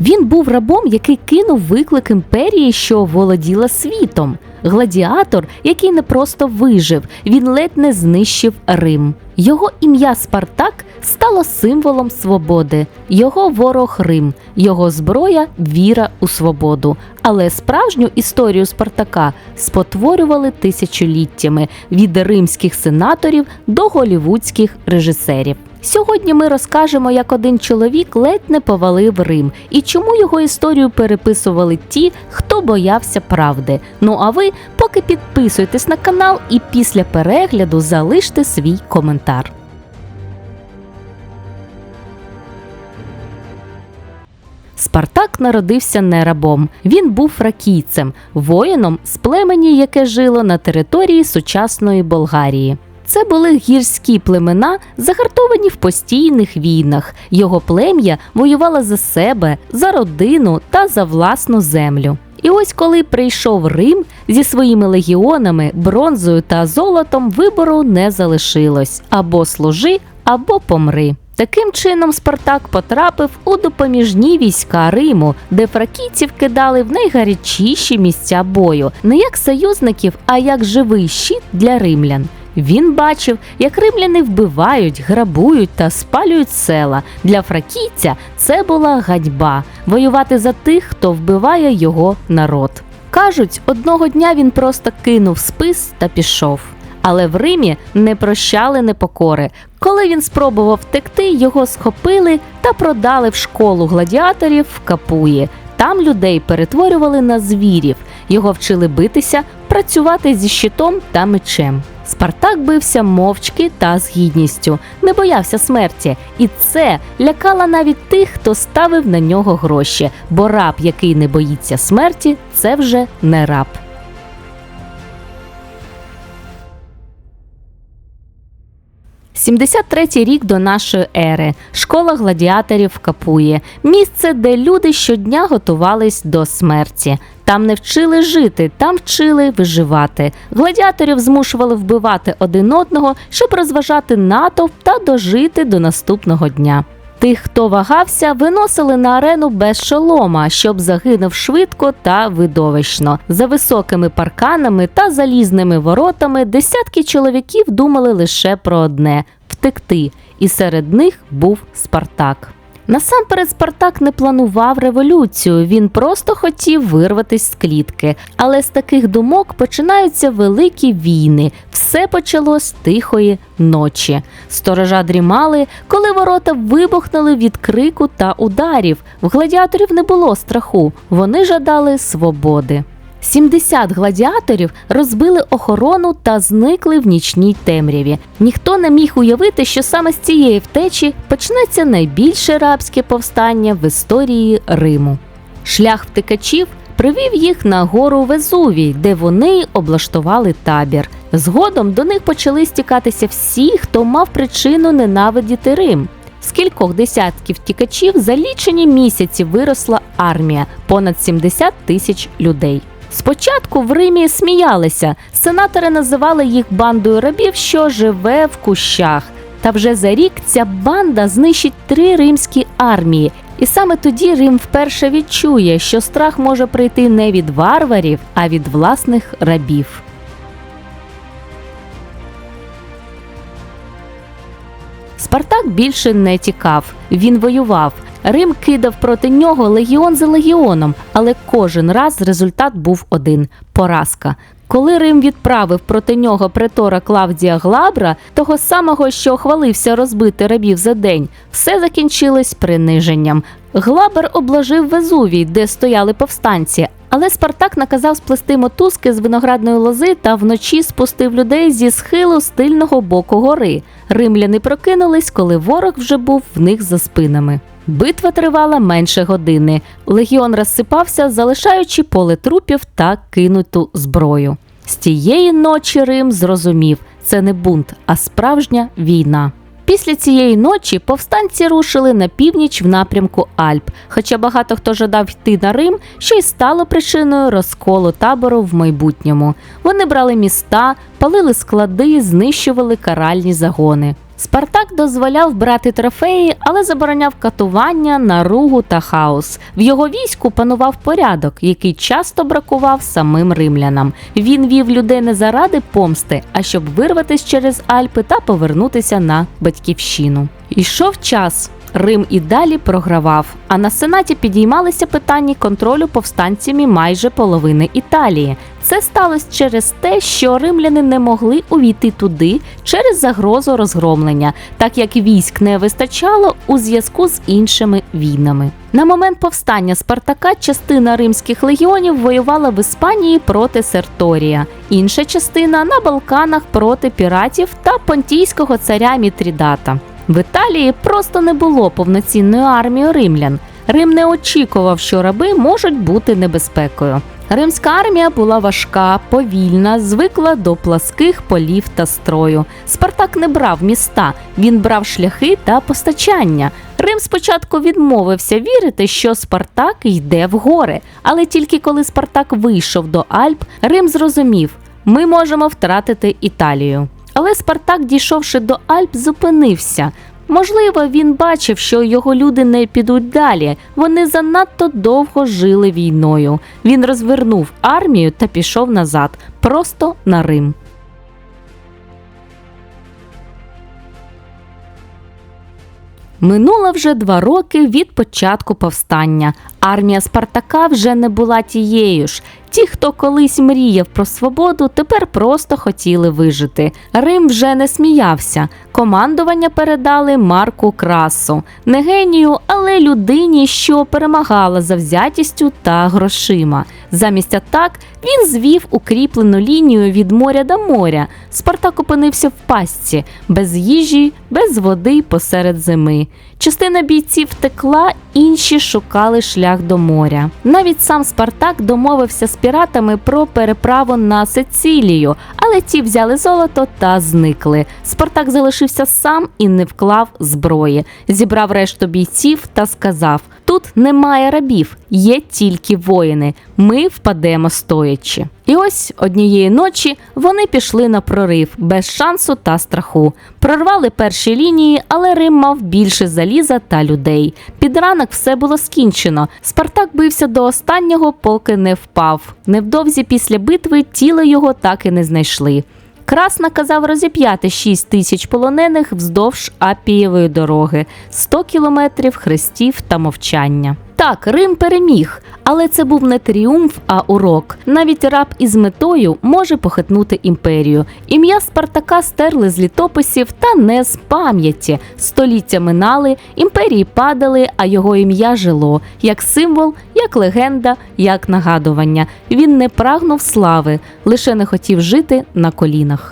Він був рабом, який кинув виклик імперії, що володіла світом. Гладіатор, який не просто вижив, він ледь не знищив Рим. Його ім'я Спартак стало символом свободи, його ворог Рим, його зброя віра у свободу. Але справжню історію Спартака спотворювали тисячоліттями від римських сенаторів до голівудських режисерів. Сьогодні ми розкажемо, як один чоловік ледь не повалив Рим і чому його історію переписували ті, хто боявся правди. Ну а ви поки підписуйтесь на канал і після перегляду залиште свій коментар. Спартак народився не рабом. Він був фракійцем, воїном з племені, яке жило на території сучасної Болгарії. Це були гірські племена, загартовані в постійних війнах. Його плем'я воювало за себе, за родину та за власну землю. І ось коли прийшов Рим зі своїми легіонами, бронзою та золотом, вибору не залишилось або служи, або помри. Таким чином Спартак потрапив у допоміжні війська Риму, де фракійців кидали в найгарячіші місця бою, не як союзників, а як живий щит для римлян. Він бачив, як римляни вбивають, грабують та спалюють села. Для фракійця це була гадьба воювати за тих, хто вбиває його народ. Кажуть, одного дня він просто кинув спис та пішов. Але в Римі не прощали непокори. Коли він спробував втекти, його схопили та продали в школу гладіаторів в Капуї. Там людей перетворювали на звірів, його вчили битися, працювати зі щитом та мечем. Спартак бився мовчки та з гідністю, не боявся смерті, і це лякало навіть тих, хто ставив на нього гроші, бо раб, який не боїться смерті, це вже не раб. – 73-й рік до нашої ери. Школа гладіаторів капує, Місце, де люди щодня готувались до смерті. Там не вчили жити, там вчили виживати. Гладіаторів змушували вбивати один одного, щоб розважати натовп та дожити до наступного дня. Тих, хто вагався, виносили на арену без шолома, щоб загинув швидко та видовищно. За високими парканами та залізними воротами десятки чоловіків думали лише про одне втекти, і серед них був Спартак. Насамперед Спартак не планував революцію, він просто хотів вирватися з клітки. Але з таких думок починаються великі війни. Все почалось тихої ночі. Сторожа дрімали, коли ворота вибухнули від крику та ударів. В гладіаторів не було страху, вони жадали свободи. 70 гладіаторів розбили охорону та зникли в нічній темряві. Ніхто не міг уявити, що саме з цієї втечі почнеться найбільше рабське повстання в історії Риму. Шлях втекачів привів їх на гору Везувій, де вони облаштували табір. Згодом до них почали стікатися всі, хто мав причину ненавидіти Рим. З кількох десятків втікачів за лічені місяці виросла армія понад 70 тисяч людей. Спочатку в Римі сміялися, сенатори називали їх бандою рабів, що живе в кущах. Та вже за рік ця банда знищить три римські армії. І саме тоді Рим вперше відчує, що страх може прийти не від варварів, а від власних рабів. Спартак більше не тікав, він воював. Рим кидав проти нього легіон за легіоном, але кожен раз результат був один поразка. Коли Рим відправив проти нього претора Клавдія Глабра, того самого, що хвалився розбити рабів за день, все закінчилось приниженням. Глабер обложив Везувій, де стояли повстанці. Але Спартак наказав сплести мотузки з виноградної лози та вночі спустив людей зі схилу з тильного боку гори. Римляни прокинулись, коли ворог вже був в них за спинами. Битва тривала менше години. Легіон розсипався, залишаючи поле трупів та кинуту зброю. З тієї ночі Рим зрозумів, це не бунт, а справжня війна. Після цієї ночі повстанці рушили на північ в напрямку Альп, хоча багато хто жадав йти на Рим, що й стало причиною розколу табору в майбутньому. Вони брали міста, палили склади, знищували каральні загони. Спартак дозволяв брати трофеї, але забороняв катування, наругу та хаос. В його війську панував порядок, який часто бракував самим римлянам. Він вів людей не заради помсти, а щоб вирватися через Альпи та повернутися на батьківщину. Ішов час. Рим і далі програвав, а на сенаті підіймалися питання контролю повстанцями майже половини Італії. Це сталося через те, що римляни не могли увійти туди через загрозу розгромлення, так як військ не вистачало у зв'язку з іншими війнами. На момент повстання Спартака частина римських легіонів воювала в Іспанії проти Серторія, інша частина на Балканах проти піратів та понтійського царя Мітрідата. В Італії просто не було повноцінної армії римлян. Рим не очікував, що раби можуть бути небезпекою. Римська армія була важка, повільна, звикла до пласких полів та строю. Спартак не брав міста, він брав шляхи та постачання. Рим спочатку відмовився вірити, що Спартак йде в гори, але тільки коли Спартак вийшов до Альп, Рим зрозумів, ми можемо втратити Італію. Але Спартак, дійшовши до Альп, зупинився. Можливо, він бачив, що його люди не підуть далі. Вони занадто довго жили війною. Він розвернув армію та пішов назад, просто на Рим. Минуло вже два роки від початку повстання. Армія Спартака вже не була тією ж. Ті, хто колись мріяв про свободу, тепер просто хотіли вижити. Рим вже не сміявся. Командування передали Марку Красу, не генію, але людині, що перемагала завзятістю та грошима. Замість атак він звів укріплену лінію від моря до моря. Спартак опинився в пастці, без їжі, без води посеред зими. Частина бійців втекла, інші шукали шлях до моря. Навіть сам Спартак домовився з піратами про переправу на Сицилію, але ті взяли золото та зникли. Спартак залишився сам і не вклав зброї. Зібрав решту бійців та сказав: Тут немає рабів, є тільки воїни. Ми впадемо стоячи. І ось однієї ночі вони пішли на прорив без шансу та страху. Прорвали перші лінії, але Рим мав більше заліза та людей. Під ранок все було скінчено. Спартак бився до останнього, поки не впав. Невдовзі після битви тіло його так і не знайшли. Крас наказав розіп'яти 6 тисяч полонених вздовж Апієвої дороги, 100 кілометрів хрестів та мовчання. Так, Рим переміг, але це був не тріумф, а урок. Навіть раб із метою може похитнути імперію. Ім'я Спартака стерли з літописів та не з пам'яті. Століття минали, імперії падали, а його ім'я жило як символ, як легенда, як нагадування. Він не прагнув слави, лише не хотів жити на колінах.